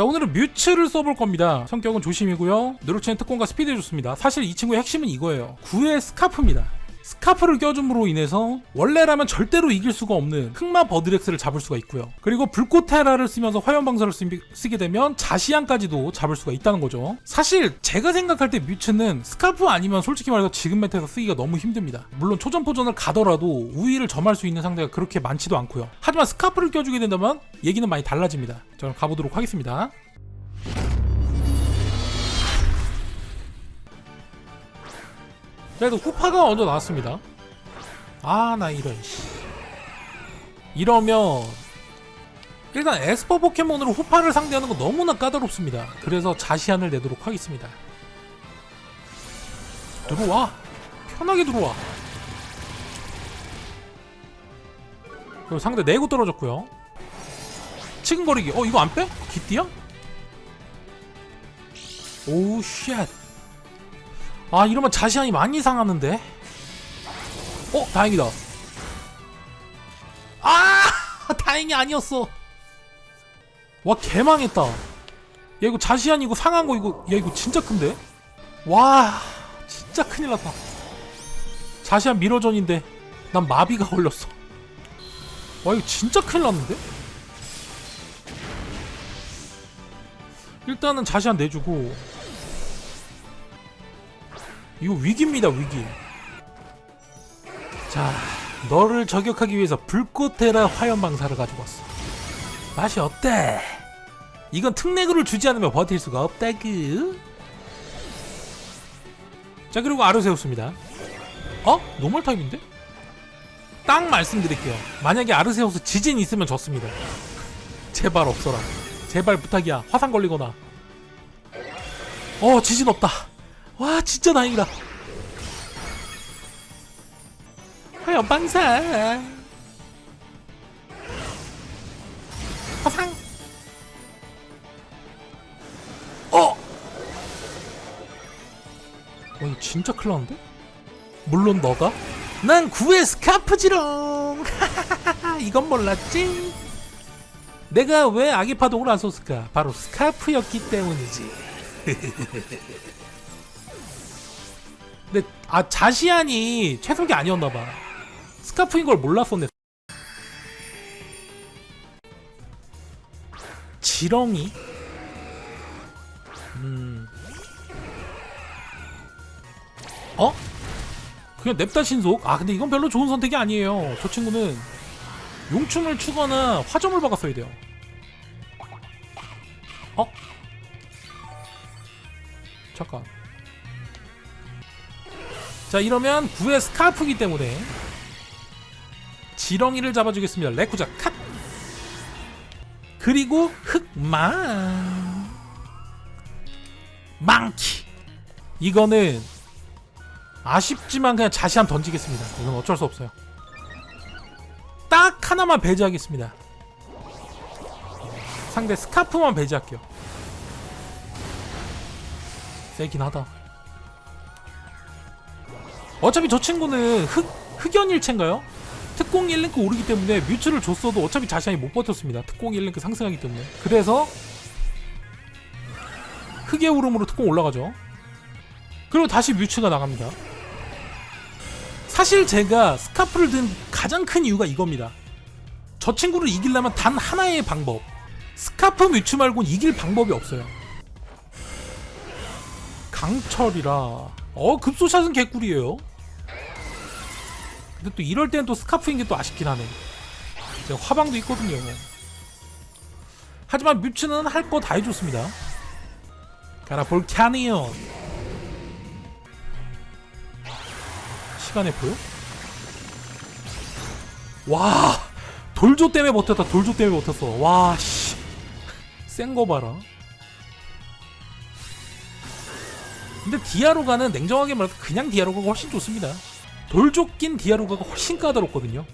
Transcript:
자 오늘은 뮤츠를 써볼 겁니다. 성격은 조심이고요. 누르치는 특공과 스피드에 좋습니다. 사실 이 친구의 핵심은 이거예요. 구의 스카프입니다 스카프를 껴줌으로 인해서 원래라면 절대로 이길 수가 없는 흑마 버드렉스를 잡을 수가 있고요. 그리고 불꽃 테라를 쓰면서 화염방사를 쓰, 쓰게 되면 자시안까지도 잡을 수가 있다는 거죠. 사실 제가 생각할 때 뮤츠는 스카프 아니면 솔직히 말해서 지금 메타에서 쓰기가 너무 힘듭니다. 물론 초전포전을 가더라도 우위를 점할 수 있는 상대가 그렇게 많지도 않고요. 하지만 스카프를 껴주게 된다면 얘기는 많이 달라집니다. 자 그럼 가보도록 하겠습니다 그래도 후파가 먼저 나왔습니다. 아, 나 이런, 씨. 이러면, 일단 에스퍼 포켓몬으로 후파를 상대하는 거 너무나 까다롭습니다. 그래서 자시안을 내도록 하겠습니다. 들어와. 편하게 들어와. 그리고 상대 내고 떨어졌고요. 치근거리기. 어, 이거 안 빼? 기띠야? 오우, 쉣. 아 이러면 자시안이 많이 상하는데? 어 다행이다. 아 다행이 아니었어. 와 개망했다. 야 이거 자시안 이거 상한 거 이거 야 이거 진짜 큰데? 와 진짜 큰일 났다. 자시안 미러전인데 난 마비가 걸렸어. 와 이거 진짜 큰일 났는데? 일단은 자시안 내주고 이거 위기입니다 위기. 자 너를 저격하기 위해서 불꽃테라 화염방사를 가지고 왔어. 맛이 어때? 이건 특내그를 주지 않으면 버틸 수가 없다그 자 그리고 아르세우스입니다. 어? 노멀 타입인데? 딱 말씀드릴게요. 만약에 아르세우스 지진 있으면 졌습니다. 제발 없어라. 제발 부탁이야. 화상 걸리거나. 어 지진 없다 와 진짜 다행이다 화염 방사 화상 어! 어 이거 진짜 큰일 났는데? 물론 너가? 난 구의 스카프지롱 이건 몰랐지? 내가 왜 아기 파동을 안 썼을까? 바로 스카프였기 때문이지 근데 아 자시안이 최석이 아니었나봐. 스카프인 걸 몰랐었네. 지렁이? 음. 어? 그냥 냅다 신속? 아 근데 이건 별로 좋은 선택이 아니에요. 저 친구는 용충을 추거나 화점을 박았어야 돼요. 어? 잠깐 자 이러면 9의 스카프기 때문에 지렁이를 잡아주겠습니다. 레쿠자 컷 그리고 흑망 망키! 이거는 아쉽지만 그냥 자시한 던지겠습니다. 이건 어쩔 수 없어요. 딱 하나만 배제하겠습니다. 상대 스카프만 배제할게요. 세긴 하다 어차피 저 친구는 흑, 흑연일체인가요? 특공 1랭크 오르기 때문에 뮤츠를 줬어도 어차피 자신이 못 버텼습니다. 특공 1랭크 상승하기 때문에. 그래서 흑의 울음으로 특공 올라가죠. 그리고 다시 뮤츠가 나갑니다. 사실 제가 스카프를 든 가장 큰 이유가 이겁니다. 저 친구를 이기려면 단 하나의 방법. 스카프 뮤츠 말고는 이길 방법이 없어요. 강철이라. 어, 급소샷은 개꿀이에요. 근데 또 이럴 때는 또 스카프인 게 또 아쉽긴 하네. 제가 화방도 있거든요. 하지만 뮤츠는 할 거 다 해줬습니다. 가라 볼캐니온. 시간에 보여? 와 돌조 때문에 버텼다. 돌조 때문에 버텼어. 와 씨. 센 거 봐라. 근데 디아로가는 냉정하게 말해서 그냥 디아로가가 훨씬 좋습니다. 돌조낀 디아로가가 훨씬 까다롭거든요.